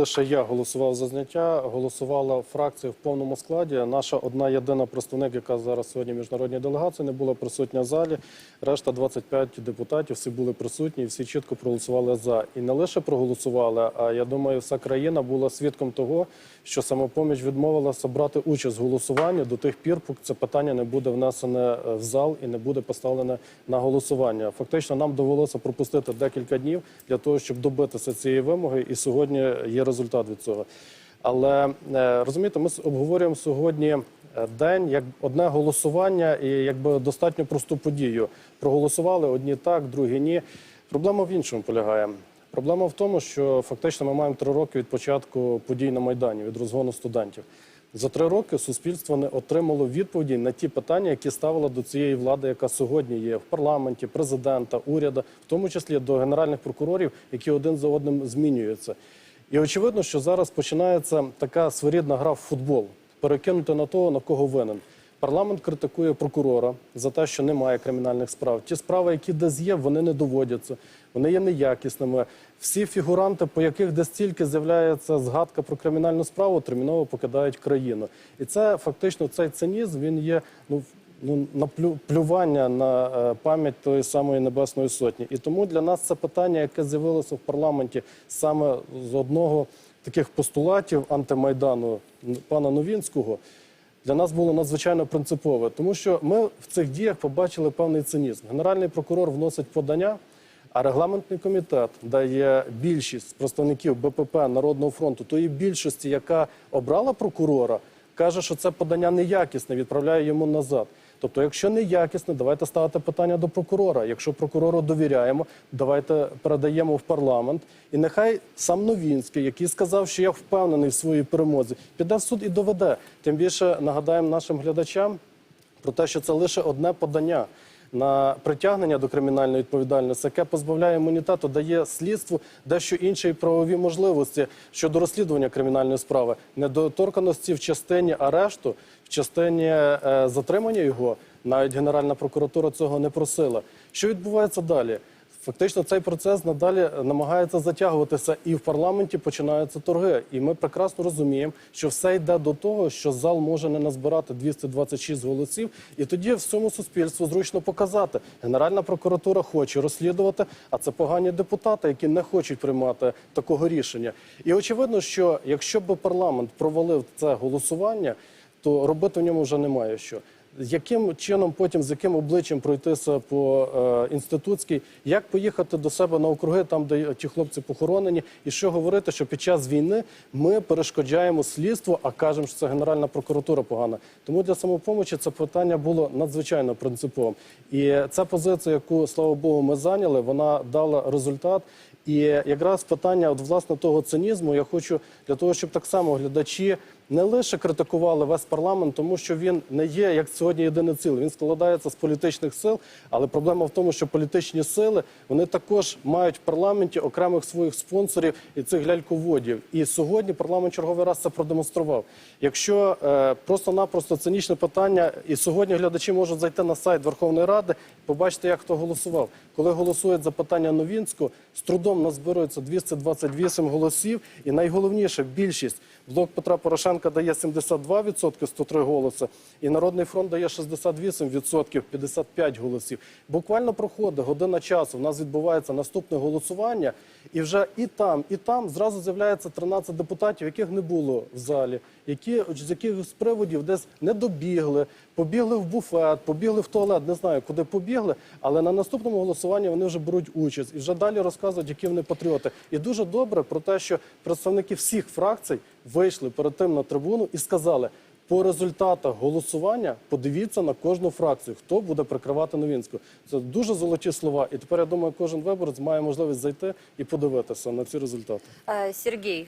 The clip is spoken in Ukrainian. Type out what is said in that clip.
Лише я голосував за зняття, голосувала фракція в повному складі. Наша одна єдина представник, яка зараз сьогодні міжнародній делегації, не була присутня в залі. Решта 25 депутатів всі були присутні всі чітко проголосували за. І не лише проголосували, а я думаю, вся країна була свідком того, що самопоміч відмовилася брати участь в голосуванні до тих пір, поки це питання не буде внесене е, в зал і не буде поставлене на голосування. Фактично, нам довелося пропустити декілька днів для того, щоб добитися цієї вимоги, і сьогодні є результат від цього. Але е, розумієте, ми обговорюємо сьогодні е, день як одне голосування і якби достатньо просту подію. Проголосували одні так, другі ні. Проблема в іншому полягає. Проблема в тому, що фактично ми маємо три роки від початку подій на Майдані, від розгону студентів. За три роки суспільство не отримало відповіді на ті питання, які ставило до цієї влади, яка сьогодні є в парламенті, президента, уряду, в тому числі до генеральних прокурорів, які один за одним змінюються. І очевидно, що зараз починається така своєрідна гра в футбол, перекинути на того, на кого винен. Парламент критикує прокурора за те, що немає кримінальних справ. Ті справи, які десь є, вони не доводяться, вони є неякісними. Всі фігуранти, по яких десь тільки з'являється згадка про кримінальну справу, терміново покидають країну. І це фактично цей цинізм він є ну ну наплю- плювання на е, пам'ять тої самої небесної сотні. І тому для нас це питання, яке з'явилося в парламенті саме з одного таких постулатів антимайдану пана Новінського. Для нас було надзвичайно принципове, тому що ми в цих діях побачили певний цинізм. Генеральний прокурор вносить подання, а регламентний комітет дає більшість представників БПП Народного фронту, тої більшості, яка обрала прокурора, каже, що це подання неякісне, відправляє йому назад. Тобто, якщо неякісне, давайте ставити питання до прокурора. Якщо прокурору довіряємо, давайте передаємо в парламент. І нехай сам Новінський, який сказав, що я впевнений в своїй перемозі, піде в суд і доведе. Тим більше нагадаємо нашим глядачам про те, що це лише одне подання на притягнення до кримінальної відповідальності, яке позбавляє імунітету, дає слідству дещо інші правові можливості щодо розслідування кримінальної справи, недоторканості в частині арешту, в частині е, затримання його. Навіть Генеральна прокуратура цього не просила. Що відбувається далі? Фактично цей процес надалі намагається затягуватися, і в парламенті починаються торги. І ми прекрасно розуміємо, що все йде до того, що зал може не назбирати 226 голосів, і тоді всьому суспільству зручно показати. Генеральна прокуратура хоче розслідувати, а це погані депутати, які не хочуть приймати такого рішення. І очевидно, що якщо б парламент провалив це голосування, то робити в ньому вже немає що. Яким чином потім з яким обличчям пройтися по е, інститутській, як поїхати до себе на округи, там де ті хлопці похоронені, і що говорити, що під час війни ми перешкоджаємо слідству, а кажемо, що це Генеральна прокуратура погана. Тому для самопомочі це питання було надзвичайно принциповим. І ця позиція, яку слава Богу, ми зайняли, вона дала результат. І якраз питання от, власне того цинізму я хочу для того, щоб так само глядачі не лише критикували весь парламент, тому що він не є як сьогодні єдине ціле. Він складається з політичних сил, але проблема в тому, що політичні сили вони також мають в парламенті окремих своїх спонсорів і цих ляльководів. І сьогодні парламент черговий раз це продемонстрував. Якщо е, просто-напросто цинічне питання, і сьогодні глядачі можуть зайти на сайт Верховної Ради, побачити, як хто голосував. Коли голосують за питання Новінського, з трудом назбирується 228 голосів, і найголовніше більшість. Блок Петра Порошенка дає 72%, 103 голоси, і Народний фронт дає 68%, 55 голосів. Буквально проходить година часу. У нас відбувається наступне голосування, і вже і там, і там зразу з'являється 13 депутатів, яких не було в залі, які з якихось приводів десь не добігли, побігли в буфет, побігли в туалет, не знаю, куди побігли, але на наступному голосуванні вони вже беруть участь і вже далі розказують, які вони патріоти. І дуже добре про те, що представники всіх фракцій вийшли перед тим на трибуну і сказали. По результатах голосування подивіться на кожну фракцію, хто буде прикривати Новінську. Це дуже золоті слова. І тепер я думаю, кожен виборець має можливість зайти і подивитися на ці результати. Э, Сергей,